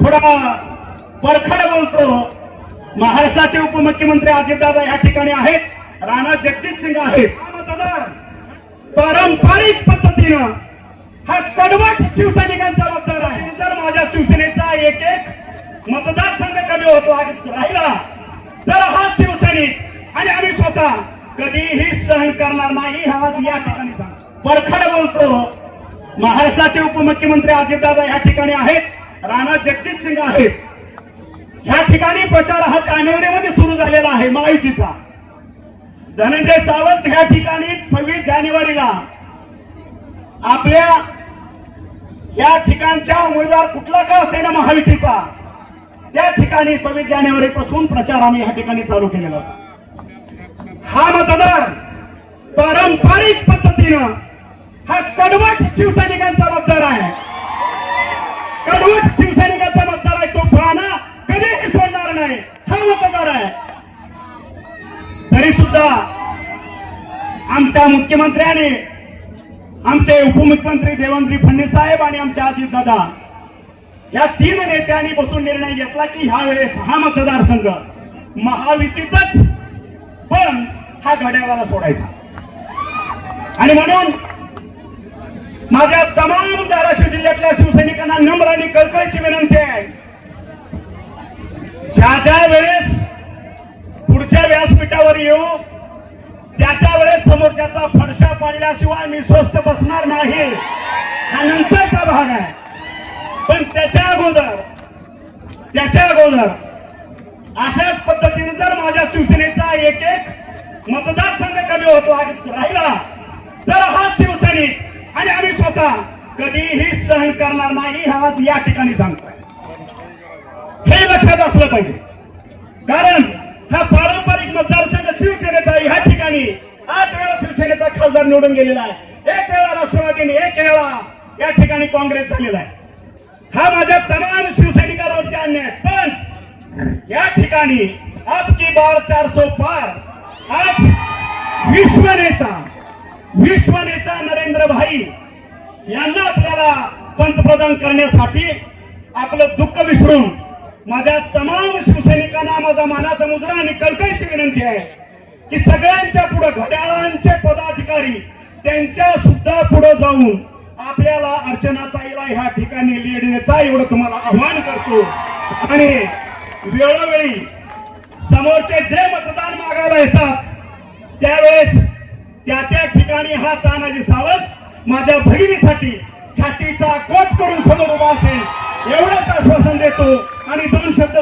थोडा परखड बोलतो. महाराष्ट्राचे उपमुख्यमंत्री अजितदादा या ठिकाणी आहेत. राणा जगजित सिंग आहेत. मतदार पारंपरिक पद्धतीनं हा कडवट शिवसैनिकांचा मतदार आहे. जर माझ्या शिवसेनेचा एक एक मतदारसंघ कमी होत राहिला तर हा शिवसैनिक आणि आम्ही स्वतः कधीही सहन करणार नाही हा आज या ठिकाणी परखड बोलतो. महाराष्ट्राचे उपमुख्यमंत्री अजितदादा या ठिकाणी आहेत. राणा जगजित सिंग आहेत. ह्या ठिकाणी प्रचार हा जानेवारीमध्ये सुरू झालेला आहे महायुतीचा. धनंजय सावंत ह्या ठिकाणी सव्वीस जानेवारीला. आपल्या या ठिकाणच्या उमेदवार कुठला का असेना महायुतीचा? त्या ठिकाणी सव्वीस जानेवारी पासून प्रचार आम्ही या ठिकाणी चालू केलेला हा मतदार पारंपरिक पद्धतीनं हा कडवट शिवसैनिकांचा मतदार आहे. कडवट शिवसैनिकांचा मतदार आहे तो पाहणं कधीही सोडणार नाही. हा मतदार आहे. तरी सुद्धा आमच्या मुख्यमंत्र्याने आमचे उपमुख्यमंत्री देवेंद्र फडणवीस साहेब आणि आमचे अजित दादा या तीन नेत्यांनी बसून निर्णय घेतला की ह्या वेळेस हा मतदारसंघ महायुतीतच पण हा घड्याळाला सोडायचा. आणि म्हणून माझ्या तमाम धाराशिव जिल्ह्यातल्या कळकळीची विनंती आहे. ज्या ज्या वेळेस पुढच्या व्यासपीठावर येऊ त्या त्या वेळेस समोरच्याचा फडशा पाडल्याशिवाय मी स्वस्थ बसणार नाही. हा नंतरचा भाग आहे. पण त्याच्या अगोदर त्याच्या अगोदर अशाच पद्धतीने जर माझ्या शिवसेनेचा एक एक मतदारसंघ कमी होत राहिला तर हा शिवसैनिक आणि आम्ही स्वतः कधीही सहन करणार नाही हा आज या ठिकाणी सांगतोय. हे लक्षात असलं पाहिजे. कारण हा पारंपरिक मतदारसंघ शिवसेनेचा ह्या ठिकाणी आठ वेळा शिवसेनेचा खासदार निवडून गेलेला आहे. एक वेळा राष्ट्रवादीने एक वेळा या ठिकाणी काँग्रेस झालेला आहे. हा माझ्या तमाम शिवसैनिकांवरती अन्याय पण या ठिकाणी आपकी बार चारसो पार. आज विश्वनेता विश्वनेता नरेंद्र भाई यांना आपल्याला पंतप्रधान करण्यासाठी आपलं दुःख विसरून माझ्या तमाम शिवसैनिकांना माझा मानाचा मुजरा आणि कलकायची विनंती आहे की सगळ्यांच्या पुढे घड्याळांचे पदाधिकारी त्यांच्या सुद्धा पुढे जाऊन आपल्याला अर्चनाताईला ह्या ठिकाणी लिहिण्याचा एवढं तुम्हाला आव्हान करतो. आणि वेळोवेळी समोरचे जे मतदान मागायला येतात त्यावेळेस त्या त्या ठिकाणी हा तानाजी सावंत माझ्या बहिणीसाठी छातीचा कोट करून समोर उभा असेल. एवढंच आश्वासन देतो. आणि दोन शब्द